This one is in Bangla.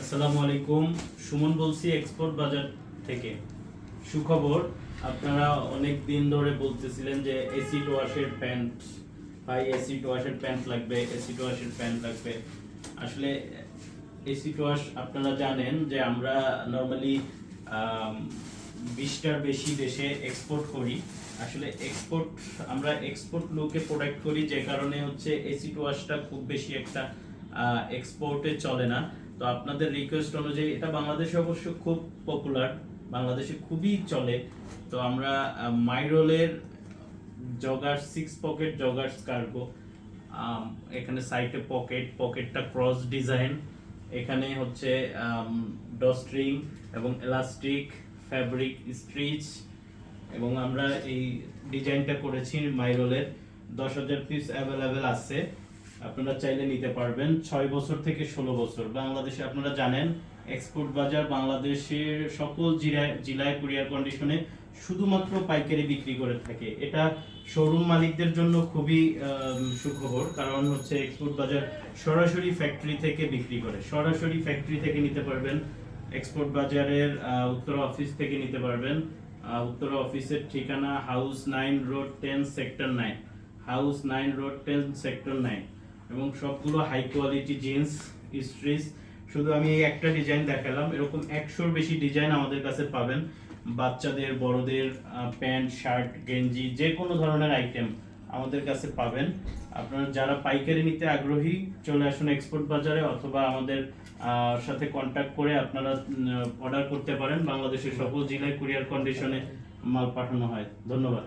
আসসালামু আলাইকুম, সুমন বলছি এক্সপোর্ট বাজার থেকে। সুখবর, আপনারা অনেক দিন ধরে বলতেছিলেন যে এসিড ওয়াশের প্যান্ট ভাই এসিড ওয়াশের প্যান্ট লাগবে এসিড ওয়াশের প্যান্ট লাগবে। আসলে এসিড ওয়াশ আপনারা জানেন যে আমরা নর্মালি বিশটার বেশি দেশে এক্সপোর্ট করি। আসলে এক্সপোর্ট আমরা এক্সপোর্ট লোকে প্রোডাক্ট করি যে কারণে হচ্ছে এসিড ওয়াশটা খুব বেশি একটা এক্সপোর্টে চলে না। তো আপনাদের রিকোয়েস্ট অনুযায়ী, এটা বাংলাদেশে অবশ্য খুব পপুলার বাংলাদেশে খুবই চলে। তো আমরা মাইরোলের jogger six pocket joggers cargo এখানে সাইডে পকেট পকেটটা ক্রস ডিজাইন এখানে হচ্ছে ডস্ট্রিং এবং এলাস্টিক ফ্যাব্রিক স্ট্রিচ এবং আমরা এই ডিজাইনটা করেছি মাইরোলের। দশ হাজার পিস অ্যাভেলেবেল আছে। আপনারা চাইলে নিতে পারবেন। ছয় বছর থেকে ষোলো বছর। বাংলাদেশে আপনারা জানেন এক্সপোর্ট বাজার বাংলাদেশের সকল জেলায় জেলায় কুরিয়ার কন্ডিশনে শুধুমাত্র পাইকারি বিক্রি করে থাকে। এটা শোরুম মালিকদের জন্য খুবই সুখবর। কারণ হচ্ছে এক্সপোর্ট বাজার সরাসরি ফ্যাক্টরি থেকে বিক্রি করে। সরাসরি ফ্যাক্টরি থেকে নিতে পারবেন। এক্সপোর্ট বাজারের উত্তরা অফিস থেকে নিতে পারবেন। উত্তরা অফিসের ঠিকানা house nine road ten sector nine house nine road ten sector nine এবং সবগুলো হাই কোয়ালিটি জিন্স স্ট্রিচ শুধু আমি এই একটা ডিজাইন দেখালাম, এরকম একশোর বেশি ডিজাইন আমাদের কাছে পাবেন। বাচ্চাদের, বড়দের প্যান্ট, শার্ট, গেঞ্জি, যে কোনো ধরনের আইটেম আমাদের কাছে পাবেন। আপনারা যারা পাইকারি নিতে আগ্রহী, চলে আসুন এক্সপোর্ট বাজারে অথবা আমাদের সাথে কন্ট্যাক্ট করে আপনারা অর্ডার করতে পারেন। বাংলাদেশের সকল জেলায় কুরিয়ার কন্ডিশনে মাল পাঠানো হয়। ধন্যবাদ।